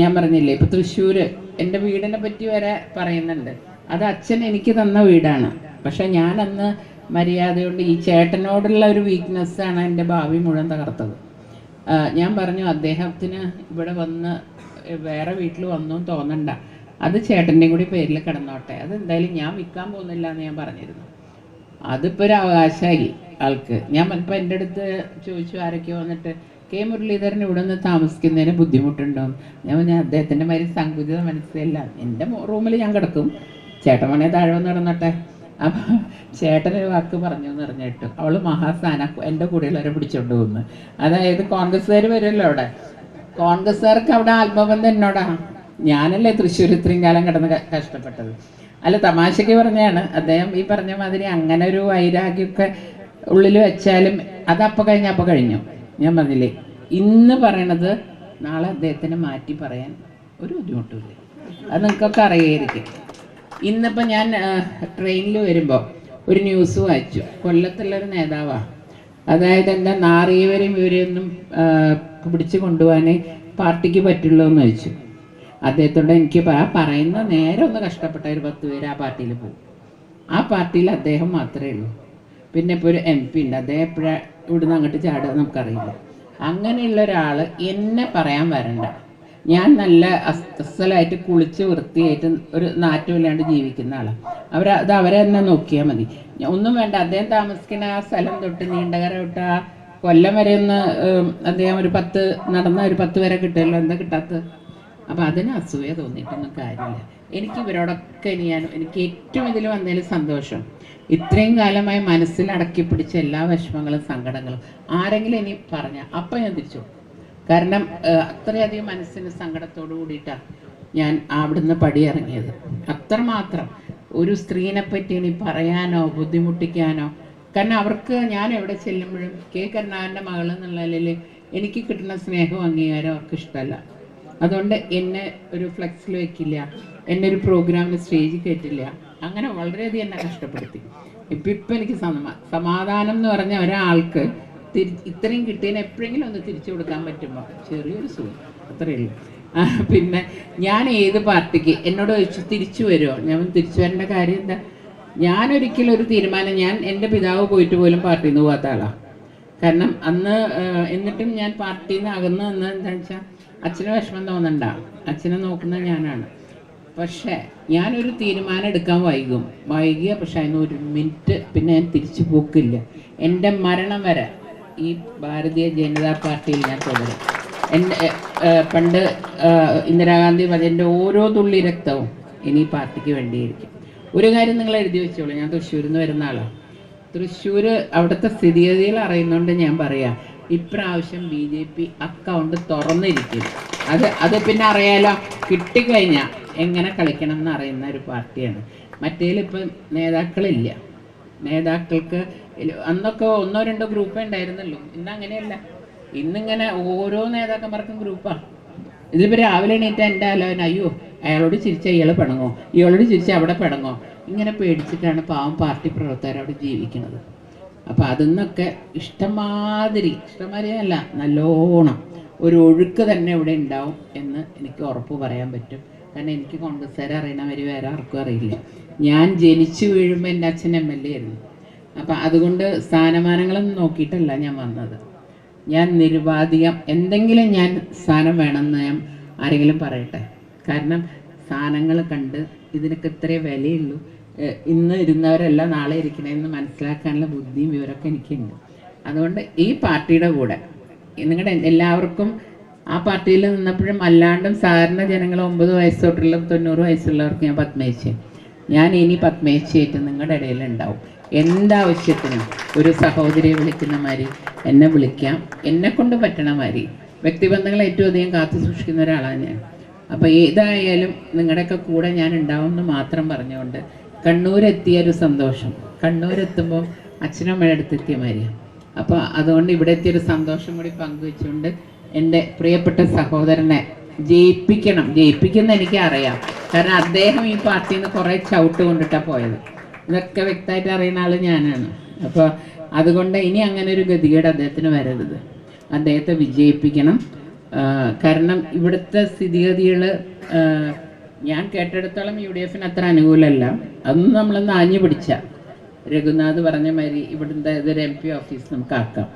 ഞാൻ പറഞ്ഞില്ലേ ഇപ്പൊ തൃശ്ശൂര് എന്റെ വീടിനെ പറ്റി വരെ പറയുന്നുണ്ട്. അത് അച്ഛൻ എനിക്ക് തന്ന വീടാണ്. പക്ഷെ ഞാൻ അന്ന് മര്യാദയോട് ഈ ചേട്ടനോടുള്ള ഒരു വീക്ക്നെസ് ആണ് എന്റെ ഭാവി മുഴുവൻ തകർത്തത്. ഞാൻ പറഞ്ഞു അദ്ദേഹത്തിന് ഇവിടെ വന്ന് വേറെ വീട്ടിൽ വന്നു തോന്നണ്ട. അത് ചേട്ടന്റെയും കൂടി പേരിൽ കിടന്നോട്ടെ. അത് എന്തായാലും ഞാൻ വിൽക്കാൻ പോകുന്നില്ല എന്ന് ഞാൻ പറഞ്ഞിരുന്നു. അതിപ്പോൾ ഒരു അവകാശമായി ആൾക്ക്. ഞാൻ ഇപ്പം എന്റെ അടുത്ത് ചോദിച്ചു ആരൊക്കെ വന്നിട്ട് കെ മുരളീധരൻ ഇവിടെ നിന്ന് താമസിക്കുന്നതിന് ബുദ്ധിമുട്ടുണ്ടോ? ഞാൻ പറഞ്ഞാൽ അദ്ദേഹത്തിന്റെ മാതിരി സങ്കുചിത മനസ്സിലല്ല എന്റെ റൂമിൽ ഞാൻ കിടക്കും. ചേട്ടൻ താഴെ വന്ന് കിടന്നട്ടെ. അപ്പം ചേട്ടനൊരു വാക്ക് പറഞ്ഞു എന്ന് പറഞ്ഞിട്ട് അവൾ മഹാസ്ഥാന എന്റെ കൂടെയുള്ളവരെ പിടിച്ചോണ്ട് പോകുന്നു അതായത് കോൺഗ്രസ്സുകാർ വരുമല്ലോ അവിടെ. കോൺഗ്രസ്സുകാർക്ക് അവിടെ ആത്മബന്ധം എന്നോടാ? ഞാനല്ലേ തൃശ്ശൂർ ഇത്രയും കാലം കിടന്ന് കഷ്ടപ്പെട്ടത്. അല്ല തമാശയ്ക്ക് പറഞ്ഞാണ് അദ്ദേഹം ഈ പറഞ്ഞ മാതിരി അങ്ങനെ ഒരു വൈരാഗ്യമൊക്കെ ഉള്ളിൽ വെച്ചാലും അത് അപ്പോൾ കഴിഞ്ഞ അപ്പം കഴിഞ്ഞു. ഞാൻ പറഞ്ഞില്ലേ ഇന്ന് പറയണത് നാളെ അദ്ദേഹത്തിന് മാറ്റി പറയാൻ ഒരു ബുദ്ധിമുട്ടുമില്ല. അത് നിങ്ങൾക്കൊക്കെ അറിയായിരിക്കും. ഇന്നിപ്പോൾ ഞാൻ ട്രെയിനിൽ വരുമ്പോൾ ഒരു ന്യൂസ് വായിച്ചു. കൊല്ലത്തുള്ളൊരു നേതാവാണ് അതായത് എന്താ നാറിയവരെയും ഇവരെയൊന്നും പിടിച്ചു കൊണ്ടുപോകാനേ പാർട്ടിക്ക് പറ്റുള്ളൂ എന്ന് ചോദിച്ചു. അദ്ദേഹത്തോട് എനിക്ക് ആ പറയുന്ന നേരെ ഒന്ന് കഷ്ടപ്പെട്ട ഒരു പത്ത് പേര് ആ പാർട്ടിയിൽ പോകും. ആ പാർട്ടിയിൽ അദ്ദേഹം മാത്രമേ ഉള്ളൂ. പിന്നെ ഇപ്പോൾ ഒരു എം പി ഉണ്ട്. അദ്ദേഹം എപ്പോഴാണ് ഇവിടുന്ന് അങ്ങോട്ട് ചാടുക നമുക്കറിയില്ല. അങ്ങനെയുള്ള ഒരാൾ എന്നെ പറയാൻ വരണ്ട. ഞാൻ നല്ല അസ്- അസ്സലായിട്ട് കുളിച്ച് വൃത്തിയായിട്ട് ഒരു നാറ്റമില്ലാണ്ട് ജീവിക്കുന്ന ആളാണ് അവർ അത് അവരെ തന്നെ നോക്കിയാൽ മതി. ഒന്നും വേണ്ട അദ്ദേഹം താമസിക്കുന്ന ആ സ്ഥലം തൊട്ട് നീണ്ടകര തൊട്ട് ആ കൊല്ലം വരെ ഒന്ന് അദ്ദേഹം ഒരു പത്ത് നടന്ന ഒരു പത്ത് വരെ കിട്ടുമല്ലോ? എന്താ കിട്ടാത്തത്? അപ്പം അതിന് അസൂയ തോന്നിയിട്ടൊന്നും കാര്യമില്ല. എനിക്ക് ഇവരോടൊക്കെ ഇനി ഞാൻ എനിക്ക് ഏറ്റവും ഇതിൽ വന്നതിൽ സന്തോഷം. ഇത്രയും കാലമായി മനസ്സിൽ അടക്കി പിടിച്ച എല്ലാ വിഷമങ്ങളും സങ്കടങ്ങളും ആരെങ്കിലും ഇനി പറഞ്ഞ അപ്പം ഞാൻ തിരിച്ചു. കാരണം അത്രയധികം മനസ്സിന് സങ്കടത്തോടു കൂടിയിട്ടാണ് ഞാൻ അവിടുന്ന് പടിയിറങ്ങിയത്. അത്രമാത്രം ഒരു സ്ത്രീനെ പറ്റി ഇനി പറയാനോ ബുദ്ധിമുട്ടിക്കാനോ കാരണം അവർക്ക് ഞാൻ എവിടെ ചെല്ലുമ്പോഴും കെ കരുണാകരന്റെ മകൾ എന്നുള്ള നിലയിൽ എനിക്ക് കിട്ടുന്ന സ്നേഹവും അംഗീകാരം അവർക്ക് ഇഷ്ടമല്ല. അതുകൊണ്ട് എന്നെ ഒരു ഫ്ലെക്സിൽ വെക്കില്ല. എന്നെ ഒരു പ്രോഗ്രാമിൽ സ്റ്റേജിൽ കയറ്റില്ല അങ്ങനെ വളരെയധികം എന്നെ കഷ്ടപ്പെടുത്തി. ഇപ്പം ഇപ്പം എനിക്ക് സമ സമാധാനം എന്ന് പറഞ്ഞ ഒരാൾക്ക് തിരി ഇത്രയും കിട്ടിയതിന് എപ്പോഴെങ്കിലും ഒന്ന് തിരിച്ചു കൊടുക്കാൻ പറ്റുമ്പോൾ ചെറിയൊരു സുഖം. അത്രയേ ഉള്ളൂ. പിന്നെ ഞാൻ ഏത് പാർട്ടിക്ക് എന്നോട് ചോദിച്ചു തിരിച്ചു വരുമോ ഞാൻ തിരിച്ചു വരേണ്ട കാര്യം എന്താ? ഞാൻ ഞാനൊരിക്കലും ഒരു തീരുമാനം ഞാൻ എന്റെ പിതാവ് പോയിട്ട് പോലും പാർട്ടിയിൽ നിന്ന് പോകാത്ത ആളാണ് കാരണം അന്ന് എന്നിട്ടും ഞാൻ പാർട്ടിയിൽ നിന്ന് അകന്ന് എന്താണെന്ന് എന്താ വെച്ചാൽ അച്ഛന് വിഷമം തോന്നണ്ട. അച്ഛനെ നോക്കുന്ന ഞാനാണ്. പക്ഷേ ഞാനൊരു തീരുമാനം എടുക്കാൻ വൈകും. വൈകിയ പക്ഷെ അതിന് ഒരു മിനിറ്റ് പിന്നെ ഞാൻ തിരിച്ചു പോക്കില്ല. എന്റെ മരണം വരെ ഈ ഭാരതീയ ജനതാ പാർട്ടിയിൽ ഞാൻ തുടരും. എന്റെ പണ്ട് ഇന്ദിരാഗാന്ധി എന്റെ ഓരോ തുള്ളി രക്തവും ഇനി പാർട്ടിക്ക് വേണ്ടിയിരിക്കും. ഒരു കാര്യം നിങ്ങൾ എഴുതി വെച്ചോളൂ. ഞാൻ തൃശ്ശൂരിൽ നിന്ന് വരുന്ന ആളാണ് തൃശ്ശൂർ അവിടുത്തെ സ്ഥിതിഗതികൾ അറിയുന്നതുകൊണ്ട് ഞാൻ പറയാം. ഇപ്രാവശ്യം ബി ജെ പി അക്കൗണ്ട് തുറന്നിരിക്കും. അത് അത് പിന്നെ അറിയാലോ കിട്ടിക്കഴിഞ്ഞാൽ എങ്ങനെ കളിക്കണം എന്ന് അറിയുന്ന ഒരു പാർട്ടിയാണ്. മറ്റേലിപ്പം നേതാക്കളില്ല. നേതാക്കൾക്ക് അന്നൊക്കെ ഒന്നോ രണ്ടോ ഗ്രൂപ്പേ ഉണ്ടായിരുന്നല്ലോ. ഇന്ന് അങ്ങനെയല്ല. ഇന്നിങ്ങനെ ഓരോ നേതാക്കന്മാർക്കും ഗ്രൂപ്പാണ് ഇതിപ്പോൾ രാവിലെ എണീറ്റ എന്റെ ആലോചന അയ്യോ അയാളോട് ചിരിച്ച ഇയാൾ പിണങ്ങോ? ഇയാളോട് ചിരിച്ച അവിടെ പിണങ്ങോ? ഇങ്ങനെ പേടിച്ചിട്ടാണ് പാവം പാർട്ടി പ്രവർത്തകർ അവിടെ ജീവിക്കുന്നത്. അപ്പോൾ അതിന്നൊക്കെ ഇഷ്ടമാതിരി ഇഷ്ടമാതിരി അല്ല നല്ലോണം ഒരു ഒഴുക്ക് തന്നെ ഇവിടെ ഉണ്ടാവും എന്ന് എനിക്ക് ഉറപ്പ് പറയാൻ പറ്റും. കാരണം എനിക്ക് കോൺഗ്രസ്സുകാരെ അറിയണവർ വേറെ ആർക്കും അറിയില്ല. ഞാൻ ജനിച്ചു വീഴുമ്പോൾ എന്റെ അച്ഛൻ എം എൽ എ ആയിരുന്നു. അപ്പം അതുകൊണ്ട് സ്ഥാനമാനങ്ങളൊന്നും നോക്കിയിട്ടല്ല ഞാൻ വന്നത്. ഞാൻ നിരുപാധികം എന്തെങ്കിലും ഞാൻ സ്ഥാനം വേണമെന്ന് ഞാൻ ആരെങ്കിലും പറയട്ടെ? കാരണം സ്ഥാനങ്ങൾ കണ്ട് ഇതിനൊക്കെ ഇത്രേ വിലയുള്ളൂ. ഇന്ന് ഇരുന്നവരല്ല നാളെ ഇരിക്കണമെന്ന് മനസ്സിലാക്കാനുള്ള ബുദ്ധിയും വിവരമൊക്കെ എനിക്കുണ്ട്. അതുകൊണ്ട് ഈ പാർട്ടിയുടെ കൂടെ നിങ്ങളുടെ എല്ലാവർക്കും ആ പാർട്ടിയിൽ നിന്നപ്പോഴും അല്ലാണ്ടും സാധാരണ ജനങ്ങൾ ഒമ്പത് വയസ്സ് തൊട്ടുള്ള തൊണ്ണൂറ് വയസ്സുള്ളവർക്ക് ഞാൻ പത്മേച്ചി ഞാൻ ഇനി പത്മേച്ചിയായിട്ട് നിങ്ങളുടെ ഇടയിൽ ഉണ്ടാവും. എന്താവശ്യത്തിനും ഒരു സഹോദരിയെ വിളിക്കുന്ന മാതിരി എന്നെ വിളിക്കാം. എന്നെ കൊണ്ട് പറ്റണ മാതിരി. വ്യക്തിബന്ധങ്ങൾ ഏറ്റവും അധികം കാത്തു സൂക്ഷിക്കുന്ന ഒരാളാണ് ഞാൻ. അപ്പോൾ ഏതായാലും നിങ്ങളുടെയൊക്കെ കൂടെ ഞാൻ ഉണ്ടാവും എന്ന് മാത്രം പറഞ്ഞുകൊണ്ട് കണ്ണൂരെത്തിയ ഒരു സന്തോഷം. കണ്ണൂരെത്തുമ്പോൾ അച്ഛനും അമ്മയുടെ അടുത്തെത്തിയ മാതിരിയാണ് അപ്പോൾ അതുകൊണ്ട് ഇവിടെ എത്തിയൊരു സന്തോഷം കൂടി പങ്കുവെച്ചുകൊണ്ട് എന്റെ പ്രിയപ്പെട്ട സഹോദരനെ ജയിപ്പിക്കണം. ജയിപ്പിക്കുന്ന എനിക്കറിയാം. കാരണം അദ്ദേഹം ഈ പാർട്ടിയിൽ നിന്ന് കുറേ ചവിട്ട് കൊണ്ടിട്ടാണ് പോയത്. ഇതൊക്കെ വ്യക്തമായിട്ട് അറിയുന്ന ആൾ ഞാനാണ്. അപ്പോൾ അതുകൊണ്ട് ഇനി അങ്ങനെ ഒരു ഗതികേട് അദ്ദേഹത്തിന് വരരുത്. അദ്ദേഹത്തെ വിജയിപ്പിക്കണം. കാരണം ഇവിടുത്തെ സ്ഥിതിഗതികൾ ഞാൻ കേട്ടെടുത്തോളം യു ഡി എഫിന് അത്ര അനുകൂലമല്ല. അതൊന്നും നമ്മളൊന്ന് ആഞ്ഞു പിടിച്ച. രഘുനാഥ് പറഞ്ഞ മാതിരി ഇവിടുത്തെ ഇതൊരു എം പി ഓഫീസ് നമുക്ക് ആക്കാം.